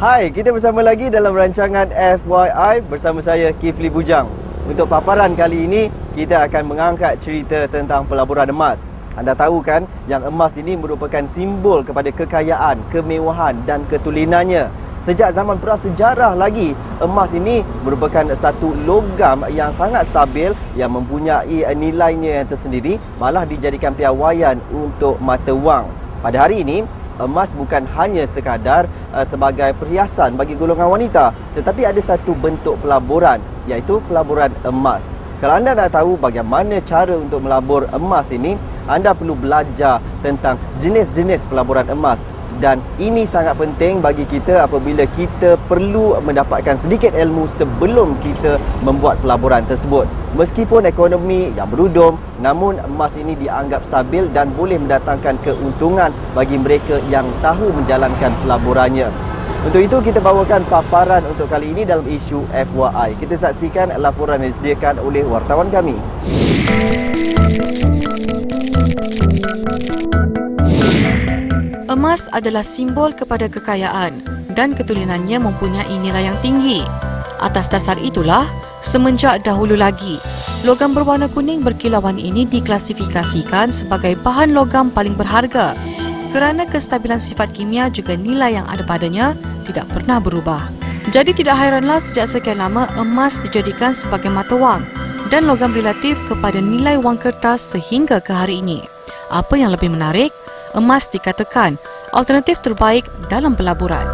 Hai, kita bersama lagi dalam rancangan FYI bersama saya Kifli Bujang. Untuk paparan kali ini, kita akan mengangkat cerita tentang pelaburan emas. Anda tahu kan, yang emas ini merupakan simbol kepada kekayaan, kemewahan dan ketulinannya. Sejak zaman prasejarah lagi, emas ini merupakan satu logam yang sangat stabil yang mempunyai nilainya yang tersendiri, malah dijadikan piawaian untuk mata wang. Pada hari ini, emas bukan hanya sekadar uh, sebagai perhiasan bagi golongan wanita tetapi ada satu bentuk pelaburan iaitu pelaburan emas. Kalau anda nak tahu bagaimana cara untuk melabur emas ini, anda perlu belajar tentang jenis-jenis pelaburan emas dan ini sangat penting bagi kita apabila kita perlu mendapatkan sedikit ilmu sebelum kita membuat pelaburan tersebut. Meskipun ekonomi yang berudum, namun emas ini dianggap stabil dan boleh mendatangkan keuntungan bagi mereka yang tahu menjalankan pelaburannya. Untuk itu kita bawakan paparan untuk kali ini dalam isu FYI. Kita saksikan laporan yang disediakan oleh wartawan kami. Emas adalah simbol kepada kekayaan dan ketulinannya mempunyai nilai yang tinggi. Atas dasar itulah, semenjak dahulu lagi, logam berwarna kuning berkilauan ini diklasifikasikan sebagai bahan logam paling berharga kerana kestabilan sifat kimia juga nilai yang ada padanya tidak pernah berubah. Jadi tidak hairanlah sejak sekian lama emas dijadikan sebagai mata wang dan logam relatif kepada nilai wang kertas sehingga ke hari ini. Apa yang lebih menarik, emas dikatakan alternatif terbaik dalam pelaburan.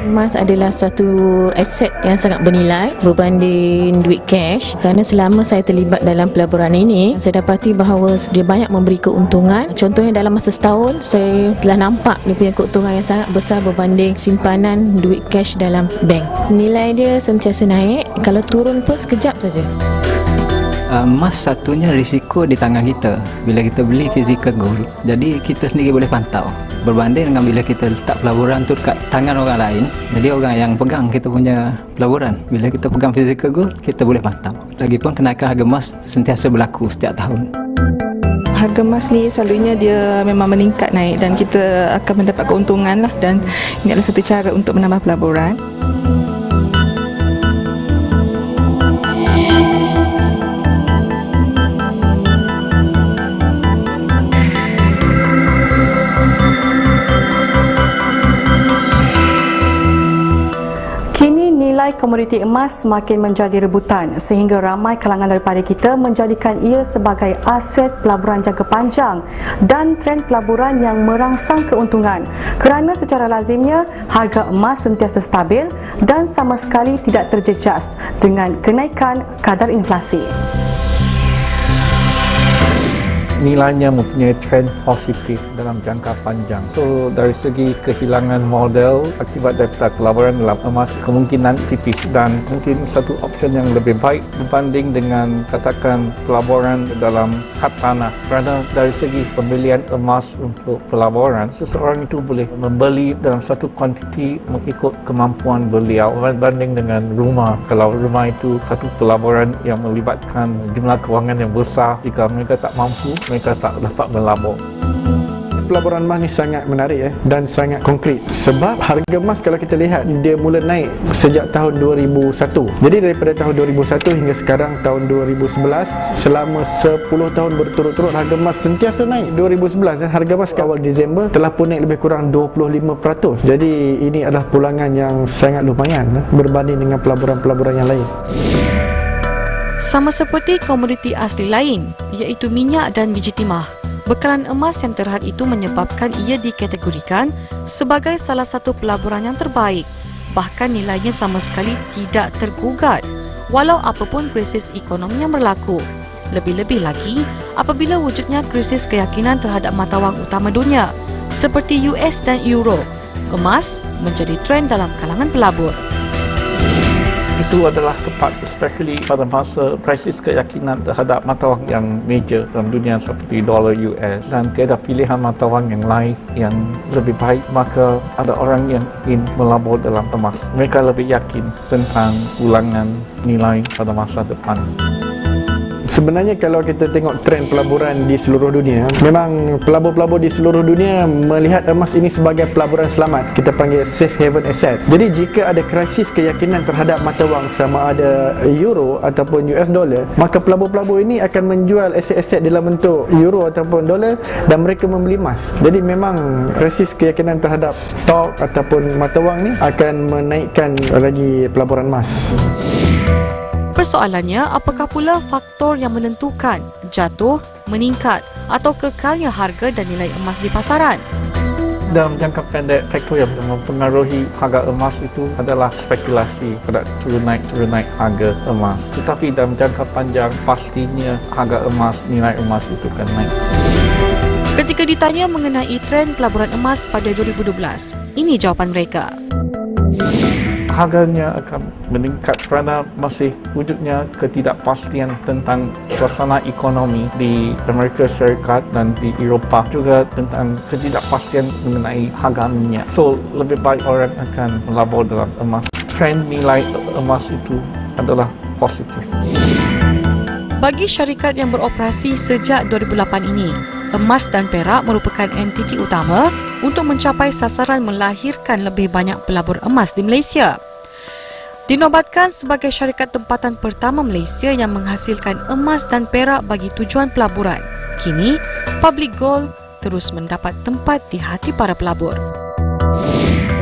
Emas adalah suatu aset yang sangat bernilai berbanding duit cash. Kerana selama saya terlibat dalam pelaburan ini saya dapati bahawa dia banyak memberi keuntungan. Contohnya dalam masa setahun saya telah nampak dia punya keuntungan yang sangat besar berbanding simpanan duit cash dalam bank. Nilai dia sentiasa naik kalau turun pun sekejap saja Uh, emas satunya risiko di tangan kita bila kita beli physical gold. Jadi kita sendiri boleh pantau. Berbanding dengan bila kita letak pelaburan tu dekat tangan orang lain jadi orang yang pegang kita punya pelaburan bila kita pegang physical gold kita boleh pantau. Lagipun kenaikan harga emas sentiasa berlaku setiap tahun. Harga emas ni selalunya dia memang meningkat naik dan kita akan mendapat keuntungan lah. Dan ini adalah satu cara untuk menambah pelaburan. Komoditi emas semakin menjadi rebutan sehingga ramai kalangan daripada kita menjadikan ia sebagai aset pelaburan jangka panjang dan trend pelaburan yang merangsang keuntungan. Kerana secara lazimnya harga emas sentiasa stabil dan sama sekali tidak terjejas dengan kenaikan kadar inflasi nilainya mempunyai trend positif dalam jangka panjang. So dari segi kehilangan model akibat daripada pelaburan dalam emas kemungkinan tipis dan mungkin satu option yang lebih baik berbanding dengan katakan pelaburan dalam kad tanah. Kerana dari segi pembelian emas untuk pelaburan, seseorang itu boleh membeli dalam satu kuantiti mengikut kemampuan beliau berbanding dengan rumah. Kalau rumah itu satu pelaburan yang melibatkan jumlah kewangan yang besar jika mereka tak mampu mereka tak dapat melabur. Pelaburan emas ni sangat menarik eh dan sangat konkret sebab harga emas kalau kita lihat dia mula naik sejak tahun 2001. Jadi daripada tahun 2001 hingga sekarang tahun 2011 selama 10 tahun berturut-turut harga emas sentiasa naik. 2011 eh, harga emas awal Disember telah pun naik lebih kurang 25%. Jadi ini adalah pulangan yang sangat lumayan eh, berbanding dengan pelaburan-pelaburan yang lain. Sama seperti komoditi asli lain, iaitu minyak dan biji timah. Bekalan emas yang terhad itu menyebabkan ia dikategorikan sebagai salah satu pelaburan yang terbaik. Bahkan nilainya sama sekali tidak tergugat walau apapun krisis ekonomi yang berlaku. Lebih-lebih lagi apabila wujudnya krisis keyakinan terhadap mata wang utama dunia seperti US dan Euro. Emas menjadi trend dalam kalangan pelabur itu adalah tepat especially pada masa krisis keyakinan terhadap mata wang yang major dalam dunia seperti dolar US dan tiada pilihan mata wang yang lain yang lebih baik maka ada orang yang ingin melabur dalam emas. Mereka lebih yakin tentang ulangan nilai pada masa depan Sebenarnya kalau kita tengok trend pelaburan di seluruh dunia, memang pelabur-pelabur di seluruh dunia melihat emas ini sebagai pelaburan selamat. Kita panggil safe haven asset. Jadi jika ada krisis keyakinan terhadap mata wang sama ada euro ataupun US dollar, maka pelabur-pelabur ini akan menjual aset-aset dalam bentuk euro ataupun dolar dan mereka membeli emas. Jadi memang krisis keyakinan terhadap stok ataupun mata wang ni akan menaikkan lagi pelaburan emas. Persoalannya, apakah pula faktor yang menentukan jatuh, meningkat atau kekalnya harga dan nilai emas di pasaran? Dalam jangka pendek, faktor yang mempengaruhi harga emas itu adalah spekulasi pada turun naik turun naik harga emas. Tetapi dalam jangka panjang, pastinya harga emas, nilai emas itu akan naik. Ketika ditanya mengenai tren pelaburan emas pada 2012, ini jawapan mereka harganya akan meningkat kerana masih wujudnya ketidakpastian tentang suasana ekonomi di Amerika Syarikat dan di Eropah juga tentang ketidakpastian mengenai harga minyak. So, lebih baik orang akan melabur dalam emas. Trend nilai emas itu adalah positif. Bagi syarikat yang beroperasi sejak 2008 ini, emas dan perak merupakan entiti utama untuk mencapai sasaran melahirkan lebih banyak pelabur emas di Malaysia. Dinobatkan sebagai syarikat tempatan pertama Malaysia yang menghasilkan emas dan perak bagi tujuan pelaburan. Kini, Public Gold terus mendapat tempat di hati para pelabur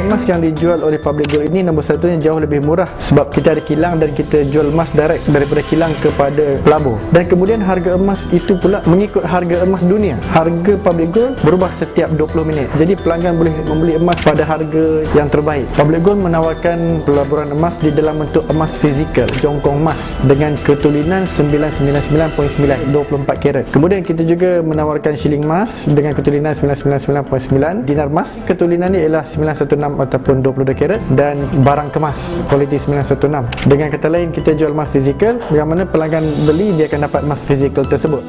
emas yang dijual oleh public gold ini nombor satunya jauh lebih murah sebab kita ada kilang dan kita jual emas direct daripada kilang kepada pelabur dan kemudian harga emas itu pula mengikut harga emas dunia. Harga public gold berubah setiap 20 minit. Jadi pelanggan boleh membeli emas pada harga yang terbaik. Public gold menawarkan pelaburan emas di dalam bentuk emas fizikal jongkong emas dengan ketulinan 999.9 24 karat. Kemudian kita juga menawarkan shilling emas dengan ketulinan 999.9 dinar emas. Ketulinan ini ialah 916 ataupun 22 karat dan barang kemas kualiti 916 dengan kata lain kita jual emas fizikal. Yang mana pelanggan beli dia akan dapat emas fizikal tersebut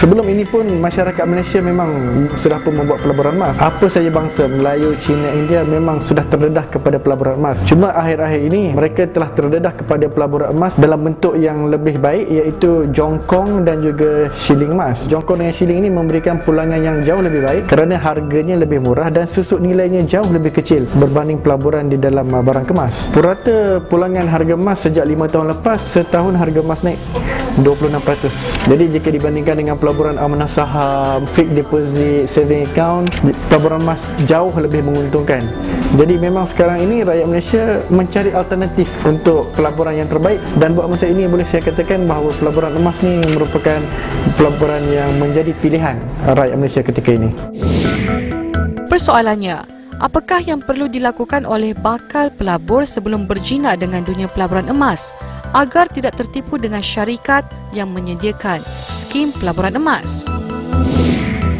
Sebelum ini pun masyarakat Malaysia memang sudah pun membuat pelaburan emas. Apa saja bangsa Melayu, Cina, India memang sudah terdedah kepada pelaburan emas. Cuma akhir-akhir ini mereka telah terdedah kepada pelaburan emas dalam bentuk yang lebih baik iaitu jongkong dan juga shilling emas. Jongkong dengan shilling ini memberikan pulangan yang jauh lebih baik kerana harganya lebih murah dan susuk nilainya jauh lebih kecil berbanding pelaburan di dalam barang kemas. Purata pulangan harga emas sejak 5 tahun lepas, setahun harga emas naik 26%. Jadi jika dibandingkan dengan pelaburan amanah saham, fixed deposit, saving account, pelaburan emas jauh lebih menguntungkan. Jadi memang sekarang ini rakyat Malaysia mencari alternatif untuk pelaburan yang terbaik dan buat masa ini boleh saya katakan bahawa pelaburan emas ni merupakan pelaburan yang menjadi pilihan rakyat Malaysia ketika ini. Persoalannya, apakah yang perlu dilakukan oleh bakal pelabur sebelum berjinak dengan dunia pelaburan emas? Agar tidak tertipu dengan syarikat yang menyediakan skim pelaburan emas.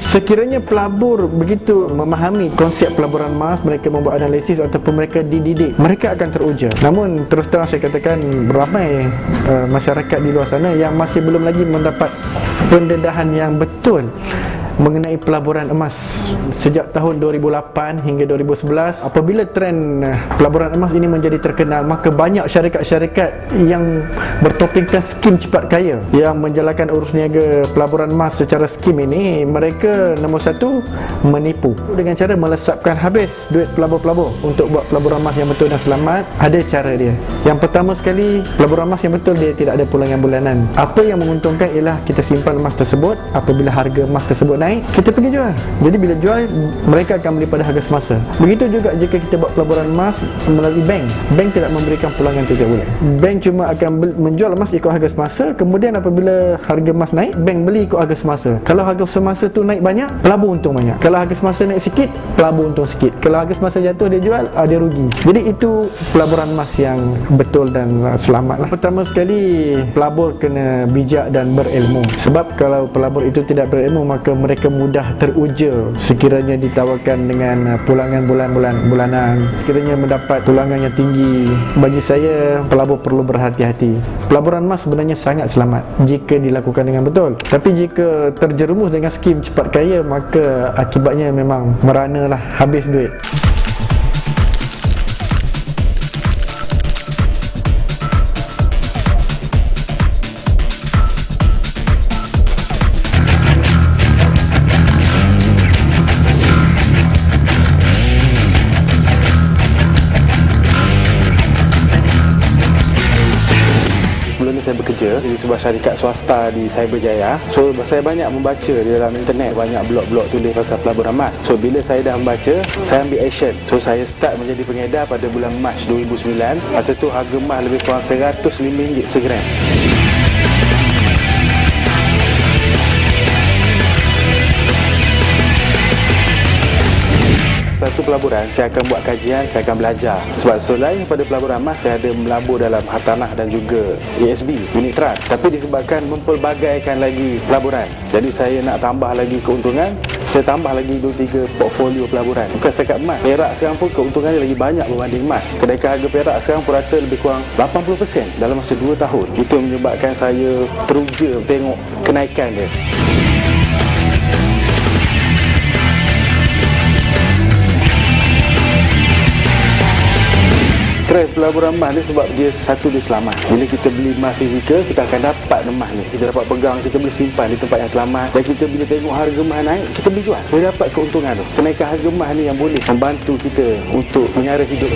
Sekiranya pelabur begitu memahami konsep pelaburan emas, mereka membuat analisis ataupun mereka dididik, mereka akan teruja. Namun terus terang saya katakan ramai uh, masyarakat di luar sana yang masih belum lagi mendapat pendedahan yang betul mengenai pelaburan emas sejak tahun 2008 hingga 2011 apabila trend eh, pelaburan emas ini menjadi terkenal maka banyak syarikat-syarikat yang bertopingkan skim cepat kaya yang menjalankan urus niaga pelaburan emas secara skim ini. Mereka nombor satu menipu dengan cara melesapkan habis duit pelabur-pelabur untuk buat pelaburan emas yang betul dan selamat. Ada cara dia. Yang pertama sekali pelaburan emas yang betul dia tidak ada pulangan bulanan. Apa yang menguntungkan ialah kita simpan emas tersebut. Apabila harga emas tersebut naik naik kita pergi jual. Jadi bila jual mereka akan beli pada harga semasa. Begitu juga jika kita buat pelaburan emas melalui bank. Bank tidak memberikan pulangan tiga bulan. Bank cuma akan menjual emas ikut harga semasa. Kemudian apabila harga emas naik bank beli ikut harga semasa. Kalau harga semasa tu naik banyak pelabur untung banyak. Kalau harga semasa naik sikit pelabur untung sikit. Kalau harga semasa jatuh dia jual ah, dia rugi. Jadi itu pelaburan emas yang betul dan selamat lah. pertama sekali pelabur kena bijak dan berilmu. Sebab kalau pelabur itu tidak berilmu maka mereka mereka mudah teruja sekiranya ditawarkan dengan uh, pulangan bulan-bulan bulanan. Sekiranya mendapat pulangan yang tinggi. Bagi saya pelabur perlu berhati-hati. Pelaburan emas sebenarnya sangat selamat jika dilakukan dengan betul. Tapi jika terjerumus dengan skim cepat kaya maka akibatnya memang merana lah habis duit di sebuah syarikat swasta di Cyberjaya. So saya banyak membaca di dalam internet, banyak blog-blog tulis pasal pelaburan emas. So bila saya dah membaca, saya ambil action. So saya start menjadi pengedar pada bulan Mac 2009. Masa tu harga emas lebih kurang RM105 segram. Satu pelaburan saya akan buat kajian saya akan belajar. Sebab selain pada pelaburan emas saya ada melabur dalam hartanah dan juga ASB unit trust. Tapi disebabkan mempelbagaikan lagi pelaburan. Jadi saya nak tambah lagi keuntungan saya tambah lagi 2-3 portfolio pelaburan. Bukan setakat emas perak sekarang pun keuntungannya lagi banyak berbanding emas. Kenaikan harga perak sekarang pun rata lebih kurang 80% dalam masa 2 tahun. Itu menyebabkan saya teruja tengok kenaikan dia Trend pelaburan emas ni sebab dia satu dia selamat. Bila kita beli emas fizikal, kita akan dapat emas ni. Kita dapat pegang, kita boleh simpan di tempat yang selamat. Dan kita bila tengok harga emas naik, kita boleh jual. Boleh dapat keuntungan tu. Kenaikan harga emas ni yang boleh membantu kita untuk menyara hidup.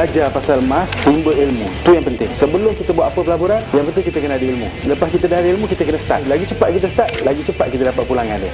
Belajar pasal emas, tumbuh ilmu. Tu yang penting. Sebelum kita buat apa pelaburan, yang penting kita kena ada ilmu. Lepas kita dah ada ilmu, kita kena start. Lagi cepat kita start, lagi cepat kita dapat pulangan dia.